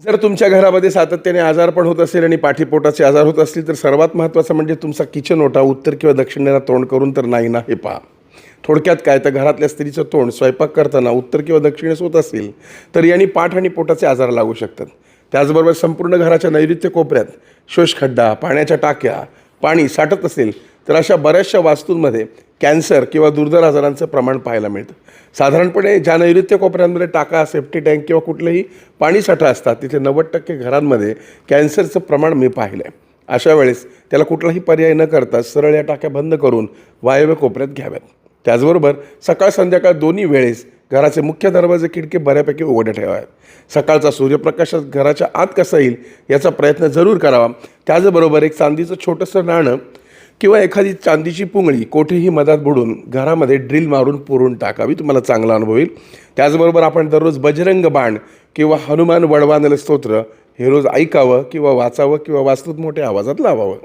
जर तुमच्या घरामध्ये सातत्याने आजारपण होत असेल आणि पाठीपोटाचे आजार होत असतील तर सर्वात महत्त्वाचं म्हणजे तुमचा किचन ओटा उत्तर किंवा दक्षिणेला तोंड करून तर नाही ना हे पहा. थोडक्यात काय तर घरातल्या स्त्रीचं तोंड स्वयंपाक करताना उत्तर किंवा दक्षिणेस होत असेल तर यांनी पाठ आणि पोटाचे आजार लागू शकतात. त्याचबरोबर संपूर्ण घराच्या नैऋत्य कोपऱ्यात शोषखड्डा पाण्याच्या टाक्या पाणी साठत असेल तर अशा बऱ्याचशा वास्तूंमध्ये कॅन्सर किंवा दुर्धर आजारांचं प्रमाण पाहायला मिळतं. साधारणपणे ज्या नैऋत्य कोपऱ्यांमध्ये टाका सेफ्टी टँक किंवा कुठलेही पाणीसाठा असतात तिथे नव्वद टक्के घरांमध्ये कॅन्सरचं प्रमाण मी पाहिलं आहे अशा वेळेस त्याला कुठलाही पर्याय न करता सरळ या टाक्या बंद करून वायव्य कोपऱ्यात घ्याव्यात. त्याचबरोबर सकाळ संध्याकाळ दोन्ही वेळेस घराचे मुख्य दरवाजे खिडके बऱ्यापैकी उघडे ठेवाव्यात सकाळचा सूर्यप्रकाश घराच्या आत कसा येईल याचा प्रयत्न जरूर करावा. त्याचबरोबर एक चांदीचं छोटंसं नाणं किंवा एखादी चांदीची पुंगळी कोठेही मधात बुडून घरामध्ये ड्रिल मारून पुरून टाकावी तुम्हाला चांगला अनुभव येईल. त्याचबरोबर आपण दररोज बजरंग बाण किंवा हनुमान वडवानल स्तोत्र हे रोज ऐकावं किंवा वाचावं किंवा वास्तूत मोठ्या आवाजात लावावं.